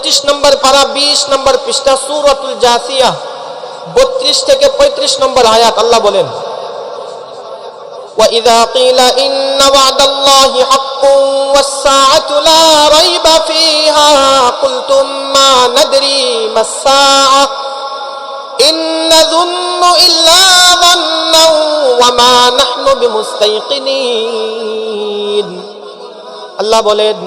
পঁচিশ নম্বর পারা বিশ নম্বর পৃষ্ঠা সুরতুল জাসিয়া বত্রিশ থেকে পঁয়ত্রিশ নম্বর আয়াত আল্লাহ বলেন وإذا قيل إن وعد الله حق والساعة لا ريب فيها قلتم ما ندري ما الساعة إن نظن إلا ظنا وما نحن بمستيقنين আল্লাহ বলেন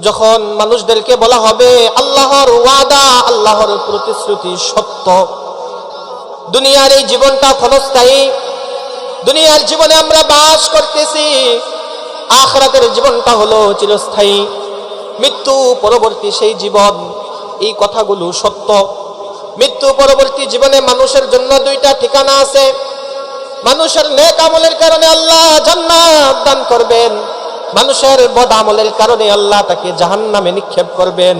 যখন মানুষদেরকে বলা হবে, আল্লাহর ওয়াদা, আল্লাহর প্রতিশ্রুতি সত্য। দুনিয়ার এই জীবনটা ক্ষণস্থায়ী। দুনিয়ার জীবনে আমরা বাস করতেছি। আখরাতের জীবনটা হলো চিরস্থায়ী। মৃত্যু পরবর্তী সেই জীবন, এই কথাগুলো সত্য। মৃত্যু পরবর্তী জীবনে মানুষের জন্য দুইটা ঠিকানা আছে। মানুষের নেক আমলের কারণে আল্লাহ জান্নাত দান করবেন। মানুষের বদ আমলের কারণে আল্লাহ তাকে জাহান্নামে নিক্ষেপ করবেন।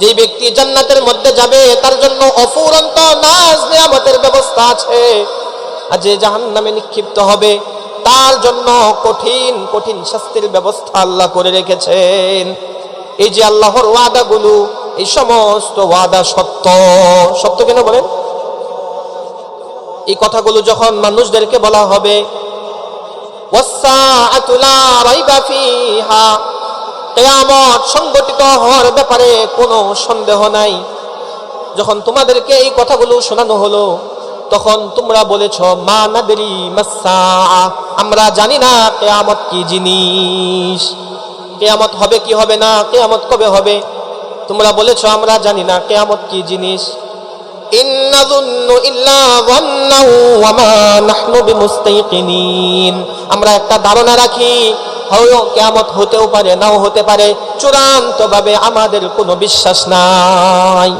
যে ব্যক্তি জান্নাতের মধ্যে যাবে, তার জন্য অফুরন্ত নাজ নিয়ামতের ব্যবস্থা আছে। আর যে জাহান্নামে নিক্ষিপ্ত হবে, তার জন্য কঠিন কঠিন শাস্তির ব্যবস্থা আল্লাহ করে রেখেছেন। এই যে আল্লাহর ওয়াদাগুলো, এই সমস্ত ওয়াদা সত্য। সত্য কেন বলেন? এই কথাগুলো যখন মানুষদেরকে বলা হবে কিয়ামত সংগঠিত হওয়ার ব্যাপারে কোনো সন্দেহ নাই। যখন তোমাদেরকে এই কথাগুলো শোনানো হলো, তখন তোমরা বলেছ, মা নাদরি মাসা আমরা জানি না কেয়ামত কি জিনিস। কেয়ামত হবে কি হবে না, কেয়ামত কবে হবে? তোমরা বলেছ, আমরা জানি না কেয়ামত কি জিনিস। আমরা একটা ধারণা রাখি হয়তো কেয়ামত হতেও পারে, নাও হতে পারে, চূড়ান্তভাবে আমাদের কোনো বিশ্বাস নাই।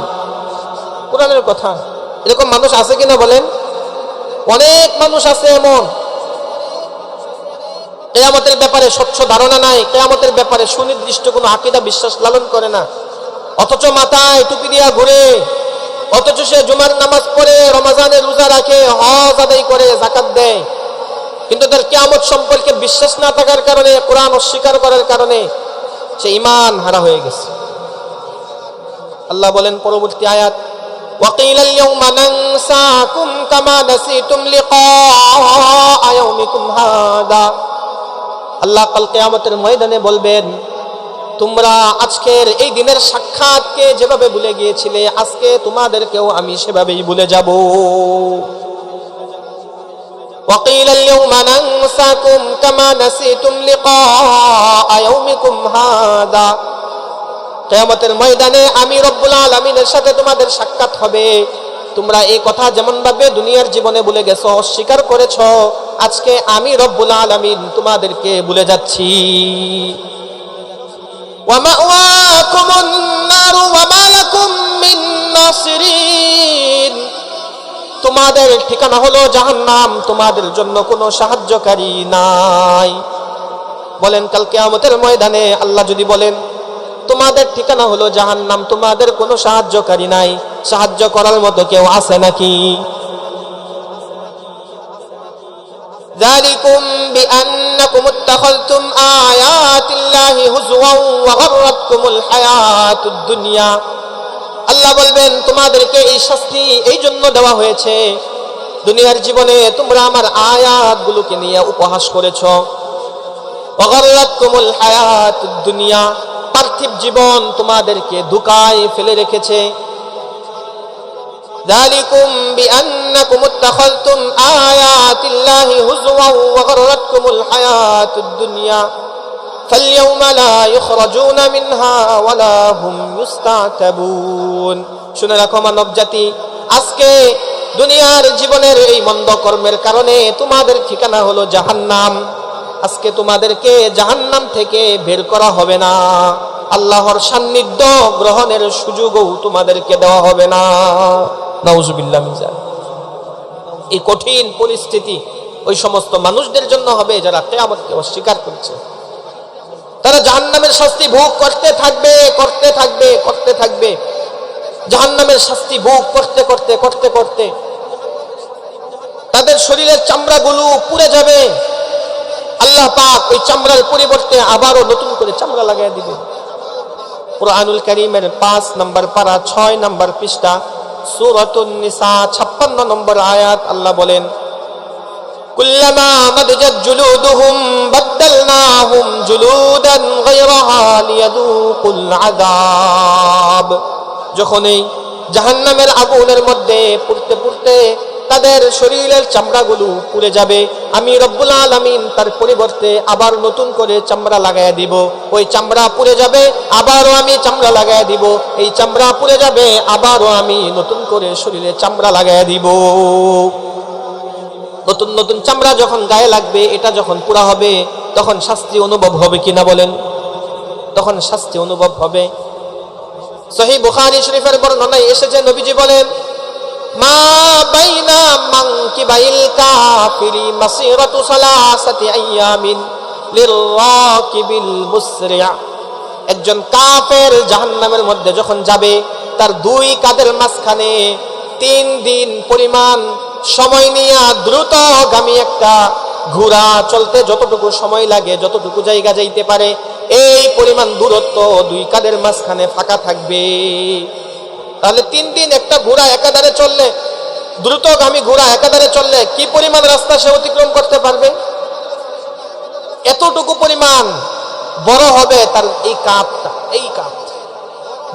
কোরআনের কথা, এরকম মানুষ আছে কিনা বলেন? অনেক মানুষ আছে এমন। কেয়ামতের ব্যাপারে স্বচ্ছ ধারণা নাই, কেয়ামতের ব্যাপারে সুনির্দিষ্ট কোনো আকিদা, বিশ্বাস লালন করে না। অথচ মাথায় টুপি দিয়া ঘুরে অথচ সে জুমার নামাজ পড়ে, রমাজানে রোজা রাখে, হজ আদায় করে জাকাত দেয়। কিন্তু তার কেমন সম্পর্কে বিশ্বাস না থাকার কারণে, কোরআন অস্বীকার করার কারণে সে ইমান হারা হয়ে গেছে। আল্লাহ বলেন পরবর্তী আয়াত وقيل اليوم ننساكم كما نسيتم لقاء يومكم هذا আল্লাহ কাল কিয়ামতের ময়দানে বলবেন তোমরা আজকের এই দিনের সাক্ষাৎকে যেভাবে ভুলে গিয়েছিলে, আজকে তোমাদেরকেও আমি সেভাবেই ভুলে যাব। وقيل اليوم ننساكم كما نسيتم لقاء يومكم هذا। কেয়ামতের ময়দানে আমি রব্বুল আলমিনের সাথে তোমাদের সাক্ষাৎ হবে। তোমরা এই কথা যেমন ভাবে দুনিয়ার জীবনে ভুলে গেছো, অস্বীকার করেছ, আজকে আমি রব্বুল আলমিন তোমাদেরকে ভুলে যাচ্ছি। ومأواكم النار وما لكم من ناصرين তোমাদের ঠিকানা হলো জাহান্নাম তোমাদের জন্য কোনো সাহায্যকারী নাই বলেন কাল কেয়ামতের ময়দানে আল্লাহ যদি বলেন তোমাদের ঠিকানা হলো জাহান্নাম তোমাদের কোনো সাহায্যকারী নাই সাহায্য করার মতো কেউ আছে নাকি ذلكم بأنكم اتخذتم آيات الله هزوا وغرتكم الحياة الدنيا আল্লাহ বলবেন তোমাদেরকে এই শাস্তি এই জন্য দেওয়া হয়েছে দুনিয়ার জীবনে তোমরা আমার আয়াতগুলোকে নিয়ে উপহাস করেছো অগররাতকুমুল হায়াতুদ দুনিয়া পার্থিব জীবন তোমাদেরকে ধোকায় ফেলে রেখেছে ذلكم بأنكم اتخذتم آيات الله هزوا وغرتكم الحياة الدنيا فاليوم لا يخرجون منها ولا هم يستعتبون শুনে রাখো মানব জাতি আজকে দুনিয়ার জীবনের এই মন্দ কর্মের কারণে তোমাদের ঠিকানা হলো জাহান্নাম আজকে তোমাদেরকে জাহান্নাম থেকে বের করা হবে না আল্লাহর সান্নিধ্য গ্রহণের সুযোগও তোমাদেরকে দেওয়া হবে না এই কঠিন পরিস্থিতি ওই সমস্ত মানুষদের জন্য হবে যারা কেয়ামতকে অস্বীকার করছে। তারা জাহান্নামের শাস্তি ভোগ করতে থাকবে করতে থাকবে করতে থাকবে। জাহান্নামের শাস্তি ভোগ করতে করতে করতে করতে। তাদের শরীরের চামড়াগুলো পুড়ে যাবে। আল্লাহ পাক ওই চামড়ার পরিবর্তে আবারও নতুন করে চামড়া লাগাই দিবে কোরআনুল করিমের পাঁচ নম্বর পারা, ছয় নম্বর পৃষ্ঠা ছাপ্পান্ন নম্বর আয়াত আল্লাহ বলেন যখন এই জাহান্নামের আগুনের মধ্যে পুড়তে পুড়তে তাদের শরীরের চামড়াগুলো পুড়ে যাবে। আমি রব্বুল আলামিন তার পরিবর্তে আবার নতুন করে চামড়া লাগাইয়া দিব। ওই চামড়া পুড়ে যাবে, আবারও আমি চামড়া লাগাইয়া দিব। এই চামড়া পুড়ে যাবে, আবারও আমি নতুন করে শরীরে চামড়া লাগাইয়া দিব। নতুন নতুন চামড়া যখন গায়ে লাগবে, এটা যখন পুরা হবে, তখন শাস্তি অনুভব হবে কিনা বলেন? তখন শাস্তি অনুভব হবে। সহি বুখারী শরীফের বর্ণনায় এসেছে, নবীজি বলেন মা বাইনা মানকিবাইল কাফিরি একজন কাফের জাহান্নামের মধ্যে যখন যাবে, তার দুই কাদের মাঝখানে তিন দিন পরিমাণ সময় নিয়ে দ্রুতগামী একটা ঘোড়া চলতে যতটুকু সময় লাগে, যতটুকু জায়গা যাইতে পারে, এই পরিমাণ দূরত্ব দুই কাদের মাঝখানে ফাঁকা থাকবে। তাহলে তিন দিন একটা ঘোড়া একাধারে চললে, দ্রুতগামী ঘোড়া একাধারে চললে কি পরিমাণ রাস্তা সে অতিক্রম করতে পারবে? এতটুকু পরিমাণ বড় হবে তার এই কাপটা, এই কাপ।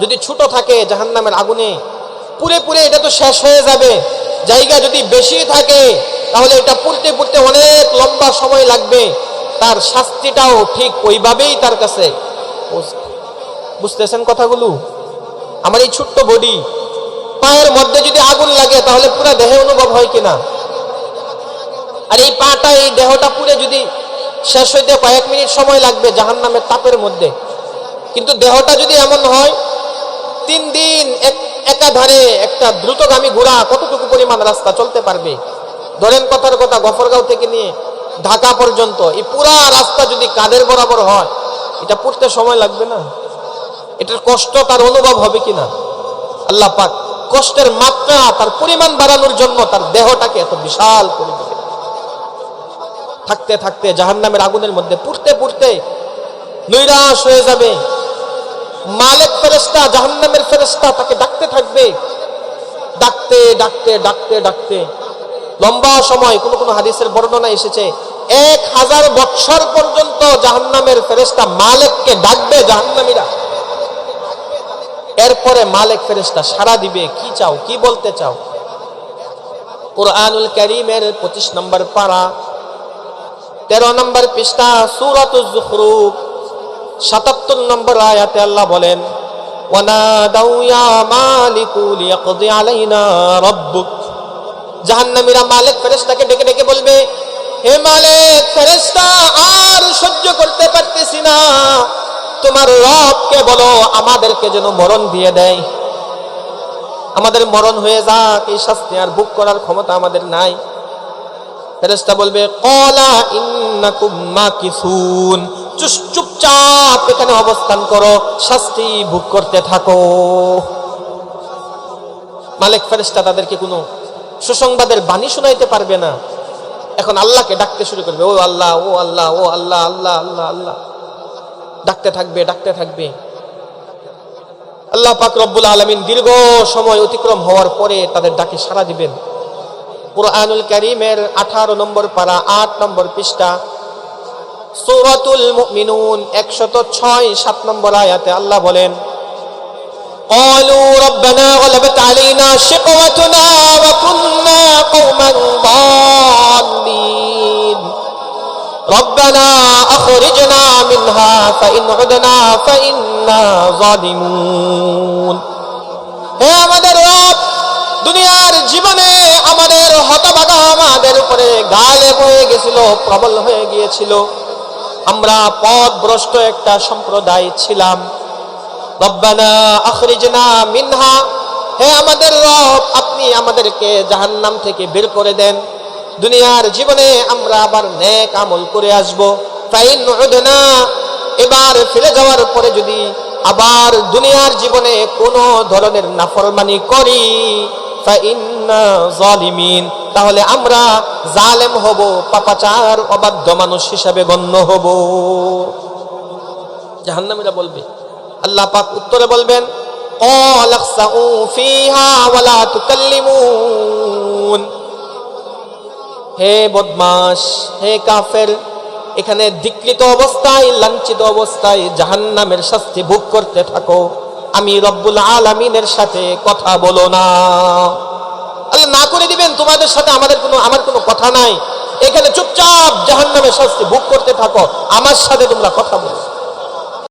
যদি ছোট থাকে জাহান্নামের আগুনে, পুরে পুরে এটা তো শেষ হয়ে যাবে। জায়গা যদি বেশি থাকে, তাহলে এটা পুড়তে পুড়তে অনেক লম্বা সময় লাগবে। তার শাস্তিটাও ঠিক ওইভাবেই তার কাছে বুঝতেছেন কথাগুলো? আমার এই ছোট্ট বডি, পায়ের মধ্যে যদি আগুন লাগে, তাহলে পুরো দেহে অনুভব হয় কিনা? আর এই পাটা, এই দেহটা পুরে যদি শেষ হইতে কয়েক মিনিট সময় লাগবে জাহান নামের তাপের মধ্যে, কিন্তু দেহটা যদি এমন হয়, তিন দিন এক- একাধারে একটা দ্রুতগামী ঘোড়া কতটুকু পরিমাণ রাস্তা চলতে পারবে? ধরেন কথার কথা, গফরগাঁও থেকে নিয়ে ঢাকা পর্যন্ত, এই পুরা রাস্তা যদি কাদের বরাবর হয়, এটা পড়তে সময় লাগবে না? এটার কষ্ট তার অনুভব হবে কিনা? আল্লাহ পাক কষ্টের মাত্রা, তার পরিমাণ বাড়ানোর জন্য তার দেহটাকে এত বিশাল করে দিবে থাকতে থাকতে জাহান্নামের আগুনের মধ্যে পুড়তে পুড়তে নৈরাশ হয়ে যাবে। মালিক ফেরেস্তা জাহান্নামের ফেরেস্তা তাকে ডাকতে থাকবে। ডাকতে ডাকতে ডাকতে ডাকতে লম্বা সময় কোন কোন হাদিসের বর্ণনা এসেছে, এক হাজার বৎসর পর্যন্ত জাহান্নামের ফেরেস্তা মালেককে ডাকবে জাহান্নামীরা। এরপরে মালিক ফেরেস্তা সারা দিবে, কি চাও, কি বলতে চাও? কোরআনুল করিমের পঁচিশ নম্বর পারা, তেরো নম্বর পৃষ্ঠা, সুরাতুজ জুখরুফ, সাতাত্তর নম্বর আয়াতে আল্লাহ বলেন জাহান্নামীরা মালিক ফেরেশতাকে ডেকে ডেকে বলবে, হে মালিক ফেরেশতা তোমার রবকে বলো, আমাদেরকে যেন মরণ দিয়ে দেয়। আমাদের মরণ হয়ে যাক, এই শাস্তি আর ভোগ করার ক্ষমতা আমাদের নাই। ফেরেশতা বলবে, কলা ইন্নাকুম মাকিসুন। চুপচাপ এখানে অবস্থান করো, শাস্তি ভোগ করতে থাকো। মালিক ফেরেশতা তাদেরকে কোনো সুসংবাদের বাণী শোনাইতে পারবে না। এখন আল্লাহকে ডাকতে শুরু করবে, ও আল্লাহ ও আল্লাহ ও আল্লাহ আল্লাহ আল্লাহ আল্লাহ। ডাকতে থাকবে ডাকতে থাকবে আল্লাহ পাক রব্বুল আলমিন দীর্ঘ সময় অতিক্রম হওয়ার পরে তাদের ডাকে সাড়া দিবেন কোরআনুল করিমের আঠারো নম্বর পারা আট নম্বর পৃষ্ঠা সূরাতুল মুমিনুন একশত ছয় সাত নম্বর আয়াতে আল্লাহ বলেন قالوا ربنا غلبت علينا شقوتنا وكنا قوما ضالين ربنا أخرجنا منها فإن عدنا فإنا ظالمون হে আমাদের রব দুনিয়ার জীবনে আমাদের হতভাগা আমাদের উপরে গালে হয়ে গেছিল প্রবল হয়ে গিয়েছিল আমরা পথ ভ্রষ্ট একটা সম্প্রদায় ছিলাম রব্বানা আখরিজনা মিনহা হে আমাদের রব আপনি আমাদেরকে জাহান্নাম থেকে বের করে দেন দুনিয়ার জীবনে আমরা আবার ন্যাক আমল করে আসব। তাই না এবার ফিরে যাওয়ার পরে যদি আবার দুনিয়ার জীবনে কোনো ধরনের নাফরমানি করি তাহলে আমরা জালেম হব, পাপাচার, অবাধ্য মানুষ হিসাবে গণ্য হব। জাহান্নামীরা বলবে, আল্লাহ পাক উত্তরে বলবেন ফিহা ওয়ালা তুকাল্লিমুন। হে বদমাস হে কাফের, এখানে ধিকৃত অবস্থায়, লাঞ্ছিত অবস্থায় জাহান্নামের শাস্তি ভোগ করতে থাকো। আমি রব্বুল আলমিনের সাথে কথা বলো না। আল্লাহ না করে দিবেন, তোমাদের সাথে আমাদের কোনো, আমার কোনো কথা নাই। এখানে চুপচাপ জাহান্নামের শাস্তি ভোগ করতে থাকো। আমার সাথে তোমরা কথা বলো।